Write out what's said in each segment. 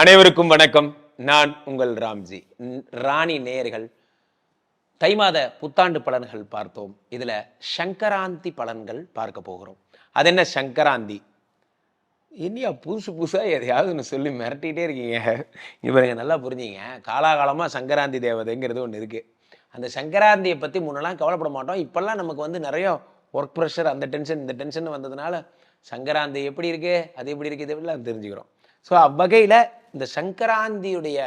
அனைவருக்கும் வணக்கம். நான் உங்கள் ராம்ஜி. ராணி நேயர்கள் தை மாத புத்தாண்டு பலன்கள் பார்த்தோம். இதில் சங்கராந்தி பலன்கள் பார்க்க போகிறோம். அது என்ன சங்கராந்தி? இனியா புதுசு புதுசாக எதையாவது ஒன்று சொல்லி மிரட்டிகிட்டே இருக்கீங்க. இவருங்க நல்லா புரிஞ்சுங்க. காலாகாலமாக சங்கராந்தி தேவதைங்கிறது ஒன்று இருக்குது அந்த சங்கராந்தியை பற்றி முன்னெல்லாம் கவலைப்பட மாட்டோம். இப்போல்லாம் நமக்கு வந்து நிறைய ஒர்க் ப்ரெஷர் அந்த டென்ஷன் இந்த டென்ஷன் வந்ததுனால சங்கராந்தி எப்படி இருக்குது அது எப்படி இருக்குது இதெல்லாம் தெரிஞ்சுக்கிறோம். ஸோ அவ்வகையில் இந்த சங்கராந்தியுடைய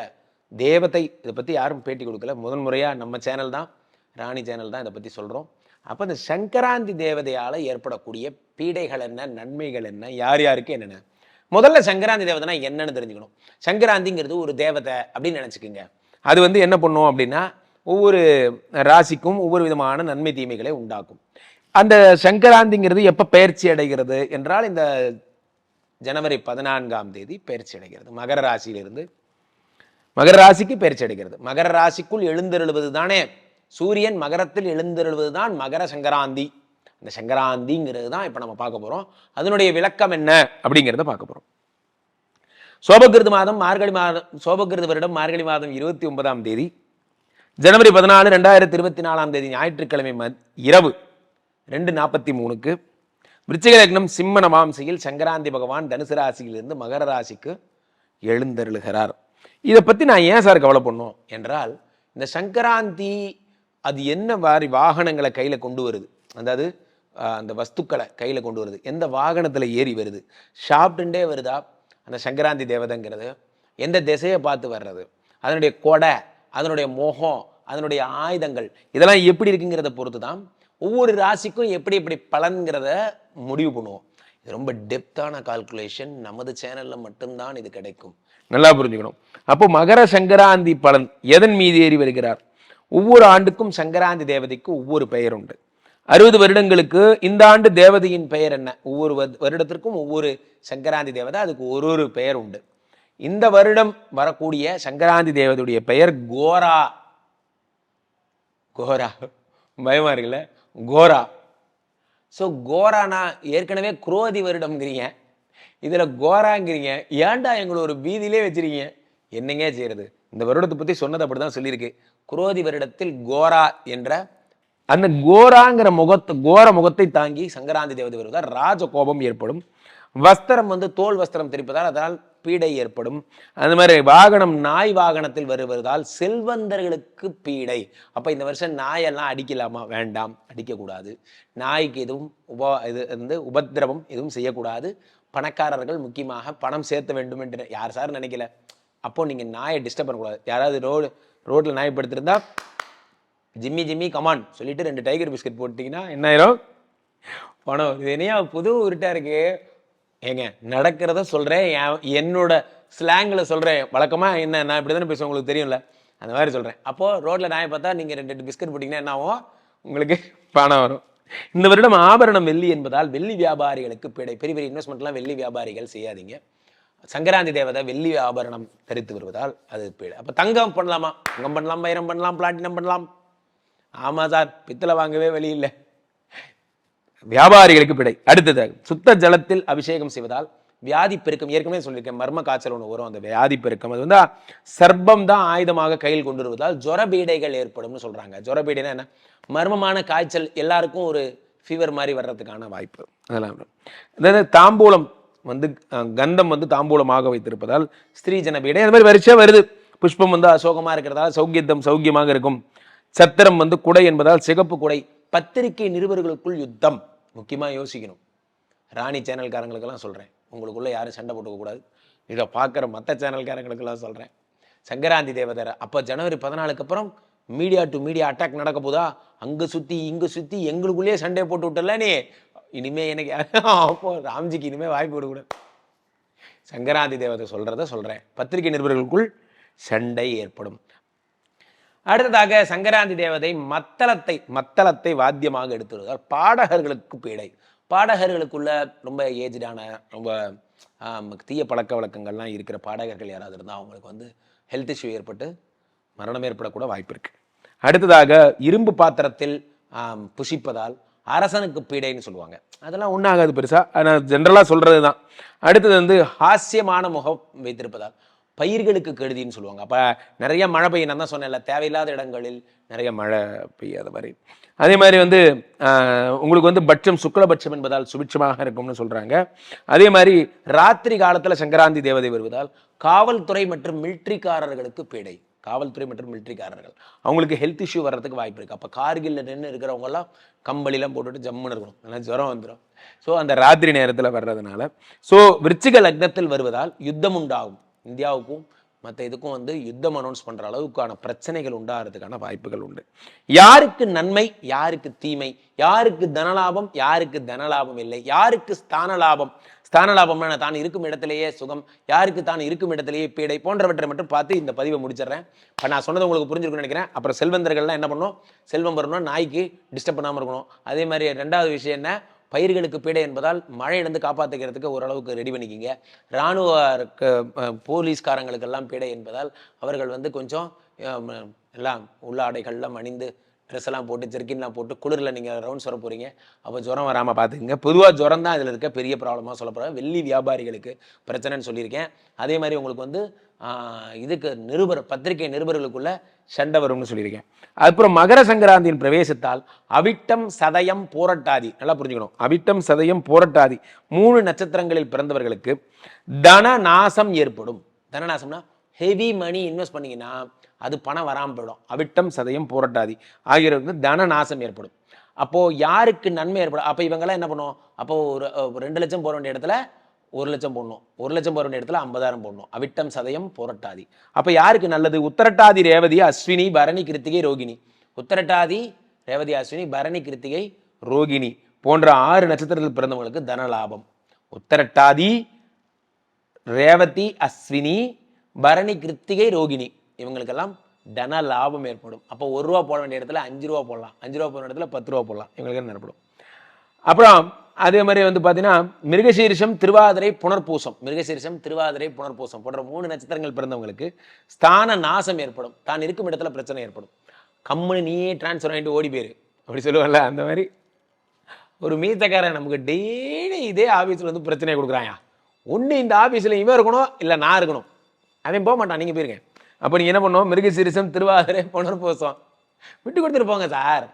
தேவதை இதை பற்றி யாரும் பேட்டி கொடுக்கல. முதன் முறையாக நம்ம சேனல் தான் ராணி சேனல் தான் இதை பற்றி சொல்கிறோம் அப்போ இந்த சங்கராந்தி தேவதையால் ஏற்படக்கூடிய பீடைகள் என்ன நன்மைகள் என்ன யார் யாருக்கு என்னென்ன? முதல்ல சங்கராந்தி தேவதைனா என்னன்னு தெரிஞ்சுக்கணும். சங்கராந்திங்கிறது ஒரு தேவதை அப்படின்னு நினச்சிக்கோங்க. அது வந்து என்ன பண்ணும் அப்படின்னா ஒவ்வொரு ராசிக்கும் ஒவ்வொரு விதமான நன்மை தீமைகளை உண்டாக்கும். அந்த சங்கராந்திங்கிறது எப்போ பயிற்சி அடைகிறது என்றால் இந்த ஜனவரி பதினான்காம் தேதி பயிற்சி அடைகிறது. மகர ராசியிலிருந்து மகர ராசிக்கு பயிற்சி அடைகிறது. மகர ராசிக்குள் எழுந்தருளுவது தானே? சூரியன் மகரத்தில் எழுந்தருளுவது தான் மகர சங்கராந்தி. அந்த சங்கராந்திங்கிறது தான் இப்போ நம்ம பார்க்க போகிறோம் அதனுடைய விளக்கம் என்ன அப்படிங்கிறத பார்க்க போகிறோம் சோபகிருது மாதம் மார்கழி மாதம் சோபகிருது வருடம் மார்கழி மாதம் இருபத்தி ஒன்பதாம் தேதி ஜனவரி பதினாலு ரெண்டாயிரத்தி இருபத்தி நாலாம் தேதி ஞாயிற்றுக்கிழமை ம இரவு ரெண்டு நாற்பத்தி மூணுக்கு விருச்சிக லக்னம் சிம்ம நவாம்சையில் சங்கராந்தி பகவான் தனுசு ராசியிலிருந்து மகர ராசிக்கு எழுந்தருளுகிறார். இதை பற்றி நான் ஏன் சார் கவலை பண்ணோம் என்றால் இந்த சங்கராந்தி அது என்ன மாதிரி வாகனங்களை கையில் கொண்டு வருது? அதாவது அந்த வஸ்துக்களை கையில் கொண்டு வருது. எந்த வாகனத்தில் ஏறி வருது? சாப்பிட்டுண்டே வருதா? அந்த சங்கராந்தி தேவதைங்கிறது. எந்த திசையை பார்த்து வர்றது? அதனுடைய கொடை அதனுடைய முகம் அதனுடைய ஆயுதங்கள் இதெல்லாம் எப்படி இருக்குங்கிறத பொறுத்து தான் ஒவ்வொரு ராசிக்கும் எப்படி எப்படி பலன்கிறத முடிவு பண்ணுவோம். இது ரொம்ப டெப்த்தான கால்குலேஷன் நமது சேனலில் மட்டும்தான் இது கிடைக்கும். நல்லா புரிஞ்சுக்கணும். அப்போ மகர சங்கராந்தி பலன் எதன் மீது ஏறி வருகிறார்? ஒவ்வொரு ஆண்டுக்கும் சங்கராந்தி தேவதைக்கு ஒவ்வொரு பெயர் உண்டு. அறுபது வருடங்களுக்கு இந்த ஆண்டு தேவதையின் பெயர் என்ன? ஒவ்வொரு வரு- வருடத்திற்கும் ஒவ்வொரு சங்கராந்தி தேவதை அதுக்கு ஒரு ஒரு பெயர் உண்டு. இந்த வருடம் வரக்கூடிய சங்கராந்தி தேவதையுடைய பெயர் கோரா. கோரா. பயமா இருக்குல்ல? கோரா. ஸோ கோரானா ஏற்கனவே குரோதி வருடம்ங்கிறீங்க. இதில் கோராங்கிறீங்க. ஏன்டா எங்களை ஒரு பீதியிலே வச்சிருக்கீங்க? என்னங்க செய்கிறது இந்த வருடத்தை பற்றி சொன்னது அப்படி தான் சொல்லியிருக்கு. குரோதி வருடத்தில் கோரா என்ற அந்த கோராங்கிற முகத்தை கோர முகத்தை தாங்கி சங்கராந்தி தேவதை வருவதால் ராஜ கோபம் ஏற்படும். வஸ்திரம் வந்து தோல் வஸ்திரம் தெரிப்பதால் அதனால் பீடை ஏற்படும். அந்த மாதிரி வாகனம் நாய் வாகனத்தில் வருவதால் செல்வந்தர்களுக்கு பீடை. அப்போ இந்த வருஷம் நாயெல்லாம் அடிக்கலாமா? வேண்டாம். அடிக்கக்கூடாது. நாய்க்கு எதுவும் உப இது வந்து உபத்திரவம் எதுவும் செய்யக்கூடாது. பணக்காரர்கள் முக்கியமாக பணம் சேர்த்த வேண்டும் என்று யார் சார் நினைக்கல? அப்போ நீங்கள் நாயை டிஸ்டர்ப் பண்ணக்கூடாது. யாராவது ரோடு ரோட்டில் நாய் படுத்திருந்தா ஜிம்மி ஜிம்மி கமான் சொல்லிட்டு ரெண்டு டைகர் பிஸ்கட் போட்டிங்கன்னா என்ன ஆயிரும்? பணம் இது என்னையா புது உருட்டாக இருக்குது ஏங்க நடக்கிறத சொல்கிறேன் என்னோட ஸ்லாங்கில் சொல்கிறேன் வழக்கமாக என்ன நான் இப்படி தானே பேசுவேன் உங்களுக்கு தெரியும்ல? அந்த மாதிரி சொல்கிறேன் அப்போது ரோட்டில் நாயை பார்த்தா நீங்கள் ரெண்டு ரெண்டு பிஸ்கட் போட்டிங்கன்னா என்ன ஆகும்? உங்களுக்கு பணம் வரும். இந்த வருடம் ஆபரணம் வெள்ளி என்பதால் வெள்ளி வியாபாரிகளுக்கு பிழை பெரிய பெரிய இன்வெஸ்ட்மெண்ட்லாம் வெள்ளி வியாபாரிகள் செய்யாதீங்க. சங்கராந்தி தேவதை வெள்ளி ஆபரணம் தரித்து வருவதால் அது பீடு. அப்போ தங்கம் பண்ணலாமா? தங்கம் பண்ணலாம் வைரம் பண்ணலாம் பிளாட்டினம் பண்ணலாம். ஆமாம் சார் பித்தளை வாங்கவே வழி இல்லை. வியாபாரிகளுக்கு பிழை. அடுத்தது சுத்த ஜலத்தில் அபிஷேகம் செய்வதால் வியாதி பெருக்கம் ஏற்கனவே சொல்லியிருக்கேன் மர்ம காய்ச்சல் ஒன்று வரும் அந்த வியாதி பெருக்கம். அது வந்து சர்ப்பம் தான் ஆயுதமாக கையில் கொண்டு வருவதால் ஜொரபீடைகள் ஏற்படும்னு சொல்கிறாங்க ஜொரபீடைனா என்ன? மர்மமான காய்ச்சல் எல்லாருக்கும் ஒரு ஃபீவர் மாதிரி வர்றதுக்கான வாய்ப்பு. அதெல்லாம் வரும். அதாவது தாம்பூலம் வந்து கந்தம் வந்து தாம்பூலமாக வைத்திருப்பதால் ஸ்திரீ ஜனபீடை அது மாதிரி வரிசையாக வருது. புஷ்பம் வந்து அசோகமாக இருக்கிறதால சௌக்கியத்தம் சௌக்கியமாக இருக்கும். சத்திரம் வந்து குடை என்பதால் சிகப்பு குடை பத்திரிகை நிருபர்களுக்குள் யுத்தம். முக்கியமாக யோசிக்கணும். ராணி சேனல்காரங்களுக்கெல்லாம் சொல்கிறேன் உங்களுக்குள்ளே யாரும் சண்டை போட்டுக்க கூடாது இதை பார்க்குற மற்ற சேனல்காரங்களுக்கெல்லாம் சொல்கிறேன் சங்கராந்தி தேவதர் அப்போ ஜனவரி பதினாலுக்கு அப்புறம் மீடியா டு மீடியா அட்டாக் நடக்க போதா? அங்கே சுற்றி இங்கே சுற்றி எங்களுக்குள்ளேயே சண்டை போட்டு விட்டல நீ? இனிமே எனக்கு யாரும் அப்போ ராம்ஜிக்கு இனிமேல் வாய்ப்பு விடக்கூடாது சங்கராந்தி தேவதை சொல்கிறத சொல்கிறேன் பத்திரிகை நிருபர்களுக்குள் சண்டை ஏற்படும். அடுத்ததாக சங்கராந்தி தேவதை மத்தளத்தை மத்தளத்தை வாத்தியமாக எடுத்து வருவதால் பாடகர்களுக்கு பீடை. பாடகர்களுக்குள்ள ரொம்ப ஏஜ்டான ரொம்ப தீய பழக்க வழக்கங்கள்லாம் இருக்கிற பாடகர்கள் யாராவது இருந்தால் அவங்களுக்கு வந்து ஹெல்த் இஷ்யூ ஏற்பட்டு மரணம் ஏற்படக்கூட வாய்ப்பு இருக்கு. அடுத்ததாக இரும்பு பாத்திரத்தில் புஷிப்பதால் அரசனுக்கு பீடைன்னு சொல்லுவாங்க. அதெல்லாம் ஒன்றாகாது பெருசாக ஆனால் ஜென்ரலாக சொல்கிறது தான் அடுத்தது வந்து ஹாஸ்யமான முகம் வைத்திருப்பதால். பயிர்களுக்கு கெடுதின்னு சொல்லுவாங்க. அப்போ நிறைய மழை பெய்யும் நான் தான் சொன்னேன்ல தேவையில்லாத இடங்களில் நிறைய மழை பெய்யாத மாதிரி. அதே மாதிரி வந்து உங்களுக்கு வந்து பட்சம் சுக்லபட்சம் என்பதால் சுபிட்சமாக இருக்கும்னு சொல்கிறாங்க அதே மாதிரி ராத்திரி காலத்தில் சங்கராந்தி தேவதை வருவதால் காவல்துறை மற்றும் மில்ட்ரிக்காரர்களுக்கு பீடை. காவல்துறை மற்றும் மிலிட்ரிக்காரர்கள். அவங்களுக்கு ஹெல்த் இஷ்யூ வர்றதுக்கு வாய்ப்பு இருக்குது அப்போ கார்கில்ல நின்று இருக்கிறவங்கலாம் கம்பளிலாம் போட்டுட்டு ஜம்முன்னு இருக்கணும். ஆனால் ஜுரம் வந்துடும் ஸோ அந்த ராத்திரி நேரத்தில் வர்றதுனால. ஸோ விருச்சிக லக்னத்தில் வருவதால் யுத்தம் உண்டாகும். இந்தியாவுக்கும் மற்ற இதுக்கும் வந்து யுத்தம் அனௌன்ஸ் பண்ணுற அளவுக்கான பிரச்சனைகள் உண்டாகிறதுக்கான வாய்ப்புகள் உண்டு. யாருக்கு நன்மை யாருக்கு தீமை யாருக்கு தனலாபம் யாருக்கு தனலாபம் இல்லை யாருக்கு ஸ்தான லாபம் ஸ்தான லாபம்னா தான் இருக்கும் இடத்திலேயே சுகம் யாருக்கு தான் இருக்கும் இடத்திலேயே பீடை போன்றவற்றை மட்டும் பார்த்து இந்த பதிவை முடிச்சிடுறேன். இப்போ நான் சொன்னது உங்களுக்கு புரிஞ்சிருக்கும்னு நினைக்கிறேன். அப்புறம் செல்வந்தர்கள்லாம் என்ன பண்ணணும் செல்வம் வரணும்னா நாய்க்கு டிஸ்டர்ப் பண்ணாமல் இருக்கணும். அதே மாதிரி ரெண்டாவது விஷயம் என்ன? பயிர்களுக்கு பீடை என்பதால் மழையிலிருந்து காப்பாற்றிக்கிறதுக்கு ஓரளவுக்கு ரெடி பண்ணிக்கிங்க. இராணுவ போலீஸ்காரங்களுக்கெல்லாம் பீடை என்பதால் அவர்கள் வந்து கொஞ்சம் எல்லாம் உள்ளாடைகள்லாம் அணிந்து ட்ரெஸ் எல்லாம் போட்டு ஜெர்கின்லாம் போட்டு குளிரில் நீங்கள் ரவுண்ட்ஸ் வர போகிறீங்க அப்போ ஜுரம் வராமல் பார்த்துக்குங்க. பொதுவாக ஜுரம் தான் இதில் இருக்க பெரிய ப்ராப்ளமாக சொல்ல வெள்ளி வியாபாரிகளுக்கு பிரச்சனைன்னு சொல்லியிருக்கேன். அதே மாதிரி உங்களுக்கு வந்து இதுக்கு நிருபர் பத்திரிகை நிருபர்களுக்குள்ள சண்டை வரும்னு சொல்லியிருக்கேன். அப்புறம் மகர சங்கராந்தியின் பிரவேசத்தால் அவிட்டம் சதயம் போரட்டாதி. நல்லா புரிஞ்சுக்கணும். அவிட்டம் சதயம் போரட்டாதி. மூணு நட்சத்திரங்களில் பிறந்தவர்களுக்கு தன நாசம் ஏற்படும். தனநாசம்னா ஹெவி மணி இன்வெஸ்ட் பண்ணிங்கன்னா அது பணம் வராமல் போயிடும். அவிட்டம் சதயம் போரட்டாதி. ஆகியோருக்கு தன நாசம் ஏற்படும். அப்போது யாருக்கு நன்மை ஏற்படும்? அப்போ இவங்கெல்லாம் என்ன பண்ணுவோம் அப்போது ஒரு ரெண்டு லட்சம் போட வேண்டிய இடத்துல ஒரு லட்சம் போடணும். ஒரு லட்சம் போட வேண்டிய இடத்துல ஐம்பதாயிரம் போடணும். அவிட்டம் சதயம் போரட்டாதி. அப்போ யாருக்கு நல்லது? உத்தரட்டாதி ரேவதி அஸ்வினி பரணி கிருத்திகை ரோகிணி. உத்தரட்டாதி ரேவதி அஸ்வினி பரணி கிருத்திகை ரோகிணி போன்ற ஆறு நட்சத்திரத்தில் பிறந்தவங்களுக்கு தன லாபம் உத்தரட்டாதி ரேவதி அஸ்வினி பரணி கிருத்திகை ரோகிணி. இவங்களுக்கெல்லாம் தன லாபம் ஏற்படும். அப்போ ஒரு ரூபா போட வேண்டிய இடத்துல அஞ்சு ரூபா போடலாம். அஞ்சு ரூபா போட இடத்துல பத்து ரூபா போடலாம். இவங்களுக்கு ஏற்படும் அப்புறம் அதே மாதிரி வந்து பார்த்தீங்கன்னா மிருகசீரிஷம் திருவாதிரை புனர்பூசம். மிருகசீரிஷம் திருவாதிரை புனர்பூசம் போன்ற மூணு நட்சத்திரங்கள் பிறந்தவங்களுக்கு ஸ்தான நாசம் ஏற்படும். தான் இருக்கும் இடத்துல பிரச்சனை ஏற்படும். கம்முனு நீயே டிரான்ஸ்ஃபர் ஆகிட்டு ஓடி போயிரு. அப்படி சொல்லுவாங்கல்ல அந்த மாதிரி. ஒரு மீத்தக்காரன் நமக்கு டெய்லி இதே ஆஃபீஸில் வந்து பிரச்சனையை கொடுக்குறாயா ஒன்று இந்த ஆஃபீஸில் இவன் இருக்கணும் இல்லை நான் இருக்கணும். அவன் போக மாட்டான் நீங்கள் போயிருங்க. அப்போ நீங்கள் என்ன பண்ணுவோம் மிருகசீரிசம் திருவாதிரை புனர்பூசம். விட்டு கொடுத்துட்டு போங்க சார்.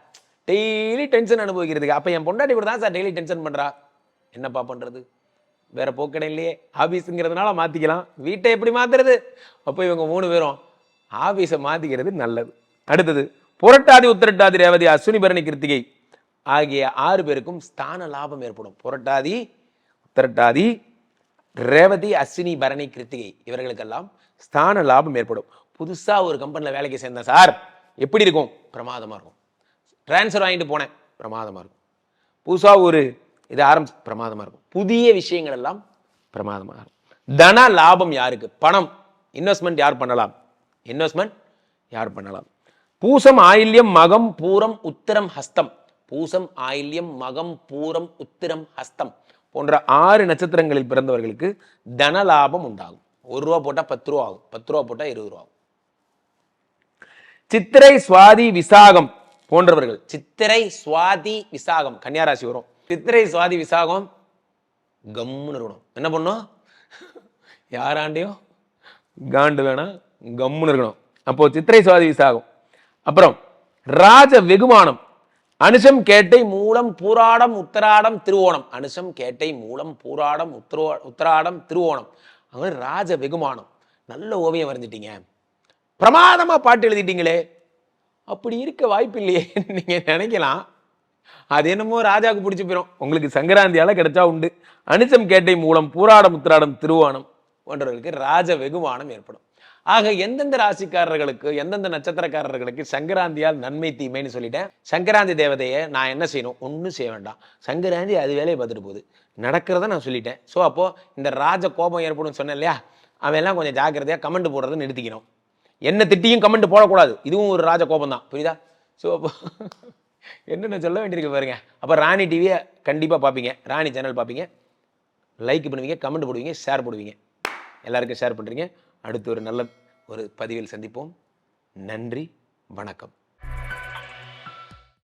டெய்லி டென்ஷன் அனுபவிக்கிறதுக்கு. அப்போ என் பொண்டாட்டி கூட தான் சார் டெய்லி டென்ஷன் பண்ணுறா என்னப்பா பண்ணுறது வேற போக்கடை இல்லையே. ஆஃபீஸுங்கிறதுனால மாற்றிக்கலாம் வீட்டை எப்படி மாற்றுறது அப்போ இவங்க மூணு பேரும் ஆஃபீஸை மாற்றிக்கிறது நல்லது. அடுத்தது புரட்டாதி உத்திரட்டாதி ரேவதி அஸ்வினி பரணி கிருத்திகை ஆகிய ஆறு பேருக்கும் ஸ்தான லாபம் ஏற்படும். புரட்டாதி உத்திரட்டாதி ரேவதி அஸ்வினி பரணி கிருத்திகை இவர்களுக்கெல்லாம் ஸ்தான லாபம் ஏற்படும். புதுசாக ஒரு கம்பெனியில் வேலைக்கு சேர்ந்தேன் சார். எப்படி இருக்கும்? பிரமாதமாக இருக்கும். ட்ரான்ஸ்ஃபர் வாங்கிட்டு போனேன் பிரமாதமாக இருக்கும். புதுசாக ஒரு இது ஆரம்பிச்சு பிரமாதமாக இருக்கும். புதிய விஷயங்கள் எல்லாம் பிரமாதமாக இருக்கும். தன லாபம் யாருக்கு? பணம். இன்வெஸ்ட்மெண்ட் யார் பண்ணலாம்? இன்வெஸ்ட்மெண்ட் யார் பண்ணலாம்? பூசம் ஆயில்யம் மகம் பூரம் உத்திரம் ஹஸ்தம். பூசம் ஆயில்யம் மகம் பூரம் உத்திரம் ஹஸ்தம் போன்ற ஆறு நட்சத்திரங்களில் பிறந்தவர்களுக்கு தன லாபம் உண்டாகும். ஒரு ரூபா போட்டால் பத்து ரூபா ஆகும். பத்து ரூபா போட்டால் இருபது ரூபா ஆகும். சித்திரை சுவாதி விசாகம் போன்றவர்கள். சித்திரை சுவாதி விசாகம். கன்னியாராசி வரும். சித்திரை சுவாதி விசாகம் கம்முன்னு இருக்கணும். என்ன பண்ணும் யாராண்டையும் காண்டு வேணா கம்முன்னு இருக்கணும். அப்போ சித்திரை சுவாதி விசாகம். அப்புறம் ராஜ வெகுமானம். அனுஷம் கேட்டை மூலம் பூராடம் உத்தராடம் திருவோணம். அனுஷம் கேட்டை மூலம் பூராடம் உத்தரோ உத்தராடம் திருவோணம். அவங்க ராஜ வெகுமானம். நல்ல ஓவியம் வரைஞ்சிட்டீங்க. பிரமாதமாக பாட்டு எழுதிட்டீங்களே. அப்படி இருக்க வாய்ப்பு இல்லையே நீங்கள் நினைக்கலாம். அது என்னமோ ராஜாவுக்கு பிடிச்சி போயிடும் உங்களுக்கு சங்கராந்தியால் கிடைச்சா உண்டு. அனுசம் கேட்டை மூலம் பூராடம் உத்திராடம் திருவோணம் போன்றவர்களுக்கு ராஜ வெகுமானம் ஏற்படும். ஆக எந்தெந்த ராசிக்காரர்களுக்கு எந்தெந்த நட்சத்திரக்காரர்களுக்கு சங்கராந்தியால் நன்மை தீமைன்னு சொல்லிட்டேன். சங்கராந்தி தேவதையை நான் என்ன செய்யணும்? ஒன்றும் செய்ய வேண்டாம். சங்கராந்தி அது வேலையை பார்த்துட்டு போகுது. நடக்கிறத நான் சொல்லிட்டேன். ஸோ அப்போது இந்த ராஜ கோபம் ஏற்படும் சொன்னேன் இல்லையா? அவன் எல்லாம் கொஞ்சம் ஜாக்கிரதையாக கமெண்ட் போடுறதை நிறுத்திக்கணும். என்ன திட்டியும் கமெண்ட் போடக்கூடாது. இதுவும் ஒரு ராஜ கோபம் தான். புரியுதா? ஸோ அப்போ என்னென்ன சொல்ல வேண்டியிருக்கு பாருங்க. அப்போ ராணி டிவியை கண்டிப்பாக பார்ப்பீங்க. ராணி சேனல் பார்ப்பீங்க. லைக் பண்ணுவீங்க கமெண்ட் போடுவீங்க ஷேர் போடுவீங்க. எல்லாருக்கும் ஷேர் பண்ணுறீங்க அடுத்து ஒரு நல்ல ஒரு பதிவில் சந்திப்போம். நன்றி வணக்கம்.